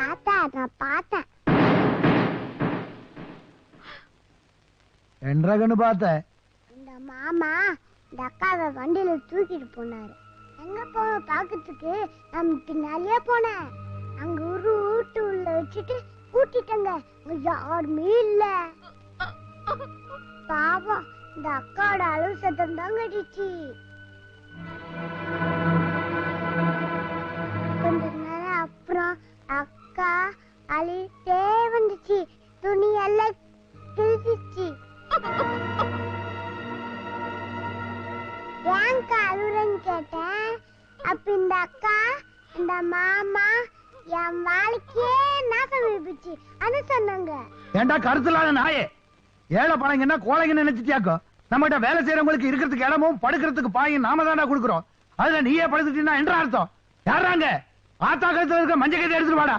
தாத்தா நான் பார்த்தேன். என்ற கண்ணு பார்த்த? இந்த மாமா இந்த அக்காவை வண்டியில தூக்கிட்டு போனாரு. எங்க போன பாக்கிறதுக்கு நான் பின்னாலேயே போனேன். அங்க ஒரு வீட்டு உள்ள வச்சுட்டு கூட்டிட்டங்க. யாருமே இல்ல. பாவம் இந்த அக்காவோட அழுவு சத்தம் தான் அக்கா அழிட்டே வந்துச்சு. துணி எல்லாம் கிழிச்சிச்சு ஏங்கா அழுறன்னு கேட்டேன். அப்ப இந்த அக்கா இந்த மாமா என் வாழ்க்கையே நாசம் வைப்பிச்சு அது சொன்னாங்க. ஏண்டா இல்லாத நாயே? ஏழை பழங்கன்னா கோழைங்க நினைச்சிட்டியாக்கோ? நம்மகிட்ட வேலை செய்யறவங்களுக்கு இருக்கிறதுக்கு இடமும் படுக்கிறதுக்கு பாயும் நாம தாண்டா கொடுக்குறோம். அதுல நீயே படுத்துட்டீங்கன்னா என்ற அர்த்தம். யாராங்க ஆத்தா கழுத்துல இருக்க மஞ்சள் கதை எடுத்துட்டு வாடா.